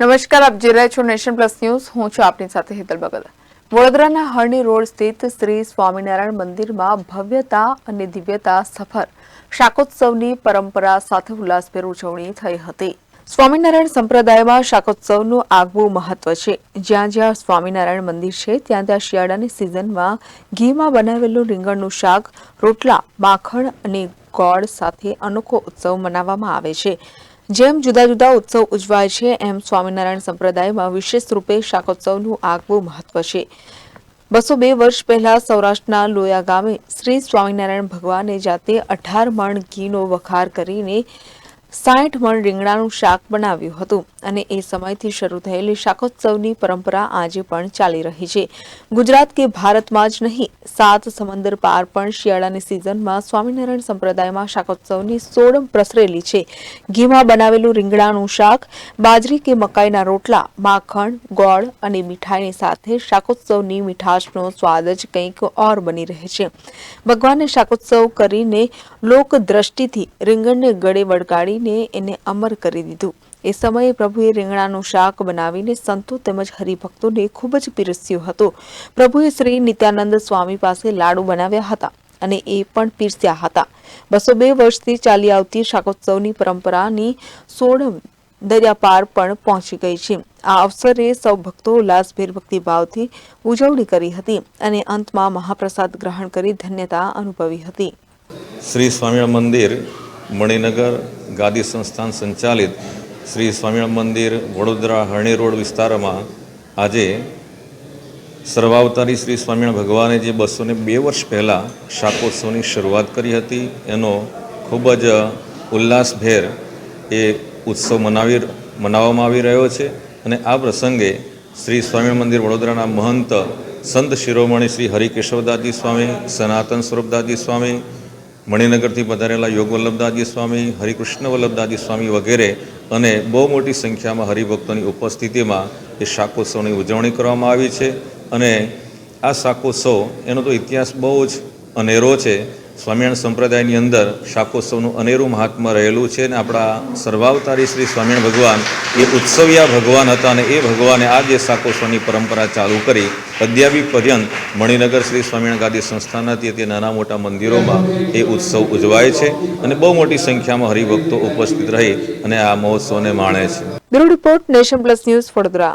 નમસ્કાર, આપ જોઈ રહ્યા છો નેશન પ્લસ ન્યૂઝ. હું છું આપની સાથે હેતલ ભગત વડોદરાના હરણી રોડ સ્થિત શ્રી સ્વામિનારાયણ મંદિરમાં ભવ્યતા અને દિવ્યતા સફર. શાકોત્સવની પરંપરા સાથે ઉલ્લાસભેર ઉજવણી થઈ હતી. સ્વામિનારાયણ સંપ્રદાયમાં શાકોત્સવનું આગવું મહત્વ છે. જ્યાં જ્યાં સ્વામિનારાયણ મંદિર છે, ત્યાં ત્યાં શિયાળાની સિઝનમાં ઘીમાં બનાવેલું રીંગણનું શાક, રોટલા, માખણ અને ગોળ સાથે અનોખો ઉત્સવ મનાવવામાં આવે છે. જેમ જુદા જુદા ઉત્સવ ઉજવાય છે, એમ સ્વામિનારાયણ સંપ્રદાયમાં વિશેષ રૂપે શાકોત્સવનું આગવું મહત્વ છે. બસો બે વર્ષ પહેલા સૌરાષ્ટ્રના લોયા ગામે શ્રી સ્વામિનારાયણ ભગવાને જાતે અઢાર મણ ઘીનો વખાર કરીને સાઠ મણ રીંગણાનું શાક બનાવ્યું હતું. અને એ સમયથી શરૂ થયેલી શાકોત્સવની પરંપરા આજે પણ ચાલી રહી છે. ગુજરાત કે ભારતમાં જ નહીં, સાત સમંદર પાર પણ શિયાળાની સિઝનમાં સ્વામિનારાયણ સંપ્રદાયમાં શાકોત્સવની સોડમ પ્રસરેલી છે. ઘીમાં બનાવેલું રીંગણાનું શાક, બાજરી કે મકાઈના રોટલા, માખણ, ગોળ અને મીઠાઈની સાથે શાકોત્સવની મીઠાશનો સ્વાદ જ કંઈક ઓર બની રહે છે. ભગવાને શાકોત્સવ કરીને લોક દ્રષ્ટિથી રીંગણને ગળે વળગાડીને એને અમર કરી દીધું. એ સમયે પ્રભુએ રીંગણાનું શાક બનાવીને સંતો તેમજ હરિભક્તોને ખૂબ જ પીરસ્યું હતું. પ્રભુએ શ્રી નિત્યાનંદ સ્વામી પાસે લાડુ બનાવ્યા હતા અને એ પણ પીરસ્યા હતા. બસો બે વર્ષથી ચાલી આવતી શાકોત્સવની પરંપરાની સોળમ દરિયાપાર પણ પહોંચી ગઈ છે. આ અવસરે સૌ ભક્તો ઉલ્લાસભેર ભક્તિભાવથી ઉજવણી કરી હતી અને અંતમાં મહાપ્રસાદ ગ્રહણ કરી ધન્યતા અનુભવી હતી. શ્રી સ્વામિનારાયણ મંદિર, મણિનગર ગાદી સંસ્થાન સંચાલિત શ્રી સ્વામિનારાયણ મંદિર, વડોદરા હરણી રોડ વિસ્તારમાં આજે સર્વાવતારી શ્રી સ્વામિનારાયણ ભગવાને જે બસો બે વર્ષ પહેલાં શાકોત્સવની શરૂઆત કરી હતી, એનો ખૂબ જ ઉલ્લાસભેર એ ઉત્સવ મનાવી મનાવવામાં આવી રહ્યો છે. અને આ પ્રસંગે શ્રી સ્વામિનારાયણ મંદિર, વડોદરાના મહંત સંત શિરોમણી શ્રી હરિકેશવદાસજી સ્વામી, સનાતન સ્વરૂપદાસજી સ્વામી મણિનગરથી પધારેલા યોગ વલ્લભદાસજી સ્વામી હરિકૃષ્ણ વલ્લભદાસજી સ્વામી વગેરે અને બહુ મોટી સંખ્યામાં હરિભક્તોની ઉપસ્થિતિમાં એ શાકોત્સવની ઉજવણી કરવામાં આવી છે. અને આ શાકોત્સવ એનો તો ઇતિહાસ બહુ જ અનેરો છે. સ્વામિનારાયણ સંપ્રદાયની અંદર શાકોત્સવનું અનેરું મહાત્મા રહેલું છે અને આપણા સર્વાવતારી શ્રી સ્વામિનારાયણ ભગવાન એ ઉત્સવિયા ભગવાન હતા અને એ ભગવાને આ જે શાકોત્સવની પરંપરા ચાલુ કરી અદ્યાવી પર્યંત મણિનગર શ્રી સ્વામિનારાયણ ગાદી સંસ્થાનથી તે નાના મોટા મંદિરોમાં એ ઉત્સવ ઉજવાય છે અને બહુ મોટી સંખ્યામાં હરિભક્તો ઉપસ્થિત રહી અને આ મહોત્સવને માણે છે. Report nation plus news Vadodara.